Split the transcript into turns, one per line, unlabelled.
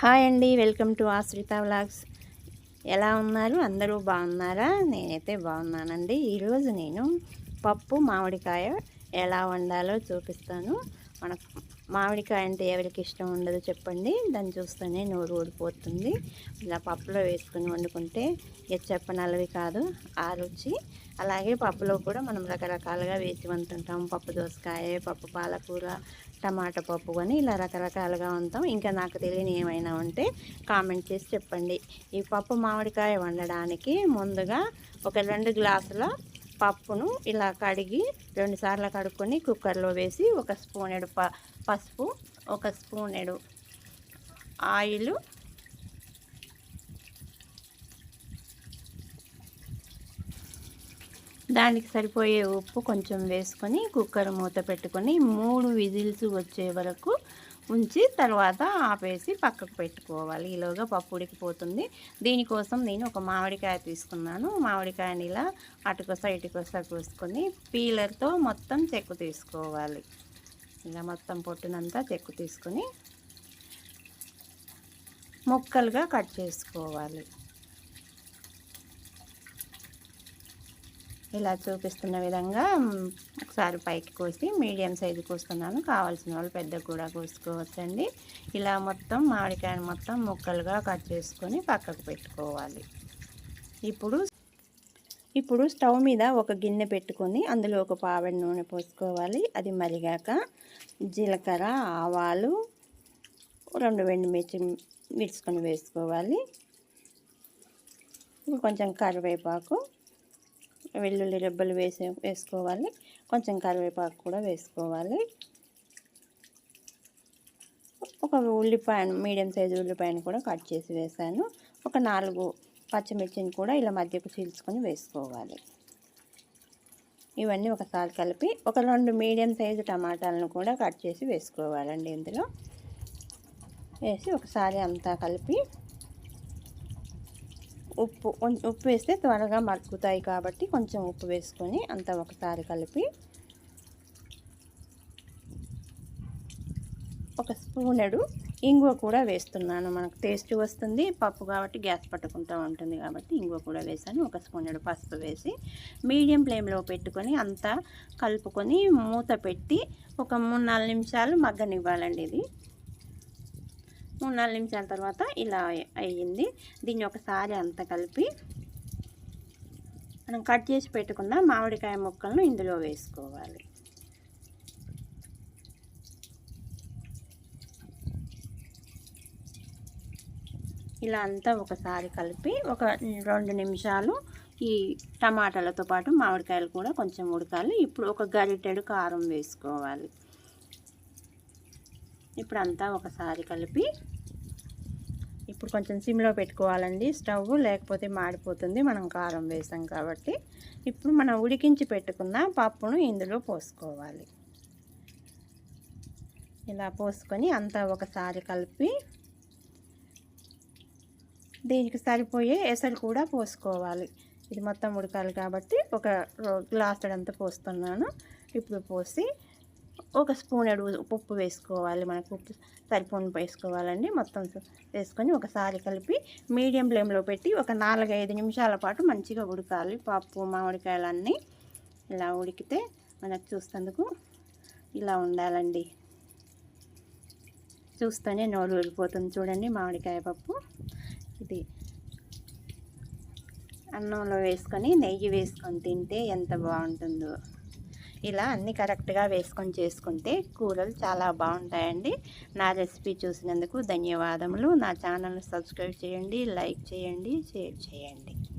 Hi అండి welcome to ఆశ్రిత vlogs. ఎలా ఉన్నారు? అందరూ బాగున్నారా? నేనైతే బాగున్నానండి. ఈరోజు నేను పప్పు మామిడికాయ ఎలా వండాలో చూపిస్తాను. మనకు మామిడికాయ అంటే ఎవరికి ఇష్టం ఉండదు చెప్పండి. దాన్ని చూస్తేనే నోరు ఊడిపోతుంది. ఇలా పప్పులో వేసుకుని వండుకుంటే ఇక చెప్పనలవి కాదు ఆ రుచి. అలాగే పప్పులో కూడా మనం రకరకాలుగా వేసి వండుతుంటాం. పప్పు దోసకాయ పప్పు పాలకూర టమాటా పప్పు అని ఇలా రకరకాలుగా ఉంటాం ఇంకా నాకు తెలియని ఏమైనా ఉంటే కామెంట్ చేసి చెప్పండి. ఈ పప్పు మామిడికాయ వండడానికి ముందుగా ఒక రెండు గ్లాసుల పప్పును ఇలా కడిగి రెండుసార్లు కడుక్కొని కుక్కర్లో వేసి ఒక స్పూనెడు ప పసుపు ఒక స్పూనెడు ఆయిల్. దానికి సరిపోయే ఉప్పు కొంచెం వేసుకొని కుక్కర్ మూత పెట్టుకొని మూడు విజిల్స్ వచ్చే వరకు ఉంచి తర్వాత ఆపేసి పక్కకు పెట్టుకోవాలి. ఈలోగా పప్పు ఉడికిపోతుంది. దీనికోసం నేను ఒక మామిడికాయ తీసుకున్నాను. మామిడికాయని ఇలా అటుకొస ఇటుకొస కోసుకొని పీలర్తో మొత్తం చెక్కు తీసుకోవాలి. ఇలా మొత్తం పొట్టునంతా చెక్కు తీసుకొని ముక్కలుగా కట్ చేసుకోవాలి. ఇలా చూపిస్తున్న విధంగా ఒకసారి పైకి కోసి మీడియం సైజు కోస్తున్నాను కావాల్సిన వాళ్ళు పెద్ద కూడా కోసుకోవచ్చండి. ఇలా మొత్తం మామిడికాయను మొత్తం ముక్కలుగా కట్ చేసుకొని పక్కకు పెట్టుకోవాలి. ఇప్పుడు ఇప్పుడు స్టవ్ మీద ఒక గిన్నె పెట్టుకొని అందులో ఒక పావడి నూనె పోసుకోవాలి. అది మరిగాక జీలకర్ర ఆవాలు రెండు మిర్చి మిర్చుకొని వేసుకోవాలి. కొంచెం కరివేపాకు వెల్లుల్లి రెబ్బలు వేసే వేసుకోవాలి. కొంచెం కరివేపాకు కూడా వేసుకోవాలి. ఒక ఉల్లిపాయను మీడియం సైజు ఉల్లిపాయను కూడా కట్ చేసి వేసాను. ఒక నాలుగు పచ్చిమిర్చిని కూడా ఇలా మధ్యకు చీల్చుకొని వేసుకోవాలి. ఇవన్నీ ఒకసారి కలిపి ఒక రెండు మీడియం సైజు టమాటాలను కూడా కట్ చేసి వేసుకోవాలండి ఇందులో. వేసి ఒకసారి అంతా కలిపి ఉప్పు ఉప్పు వేస్తే త్వరగా మరుగుతాయి కాబట్టి కొంచెం ఉప్పు వేసుకొని అంతా ఒకసారి కలిపి ఒక స్పూనెడు ఇంగువ కూడా వేస్తున్నాను. మనకు టేస్ట్ వస్తుంది. పప్పు కాబట్టి గ్యాస్ పట్టుకుంటూ ఉంటుంది కాబట్టి ఇంగువ కూడా వేసాను. ఒక స్పూనెడు పసుపు వేసి మీడియం ఫ్లేమ్లో పెట్టుకొని అంతా కలుపుకొని మూత పెట్టి ఒక మూడు నాలుగు నిమిషాలు మగ్గనివ్వాలండి ఇది. మూడు నాలుగు నిమిషాల తర్వాత ఇలా అయ్యింది. దీన్ని ఒకసారి అంతా కలిపి మనం కట్ చేసి పెట్టుకున్న మామిడికాయ ముక్కలను ఇందులో వేసుకోవాలి. ఇలా అంతా ఒకసారి కలిపి ఒక రెండు నిమిషాలు ఈ టమాటాలతో పాటు మామిడికాయలు కూడా కొంచెం ఉడకాలి. ఇప్పుడు ఒక గరిటెడు కారం వేసుకోవాలి. ఇప్పుడు అంతా ఒకసారి కలిపి ఇప్పుడు కొంచెం సిమ్లో పెట్టుకోవాలండి. స్టవ్ లేకపోతే మాడిపోతుంది. మనం కారం వేసాం కాబట్టి. ఇప్పుడు మనం ఉడికించి పెట్టుకున్న పప్పును ఇందులో పోసుకోవాలి. ఇలా పోసుకొని అంతా ఒకసారి కలిపి దీనికి సరిపోయే ఎసరు కూడా పోసుకోవాలి. ఇది మొత్తం ఉడకాలి కాబట్టి ఒక గ్లాస్ అంతా పోస్తున్నాను. ఇప్పుడు పోసి ఒక స్పూన్ అడుగు ఉప్పు వేసుకోవాలి మనకు. ఉప్పు సరిపోను వేసుకోవాలండి. మొత్తం వేసుకొని ఒకసారి కలిపి మీడియం ఫ్లేమ్లో పెట్టి ఒక నాలుగైదు నిమిషాల పాటు మంచిగా ఉడకాలి. పప్పు మామిడికాయలన్నీ ఇలా ఉడికితే మనకు చూస్తేందుకు ఇలా ఉండాలండి. చూస్తేనే నోరు ఊరిపోతుంది. చూడండి మామిడికాయ పప్పు. ఇది అన్నంలో వేసుకొని నెయ్యి వేసుకొని తింటే ఎంత బాగుంటుందో. ఇలా అన్నీ కరెక్ట్గా వేసుకొని చేసుకుంటే కూరలు చాలా బాగుంటాయండి. నా రెసిపీ చూసినందుకు ధన్యవాదములు. నా ఛానల్ని సబ్స్క్రైబ్ చేయండి లైక్ చేయండి షేర్ చేయండి.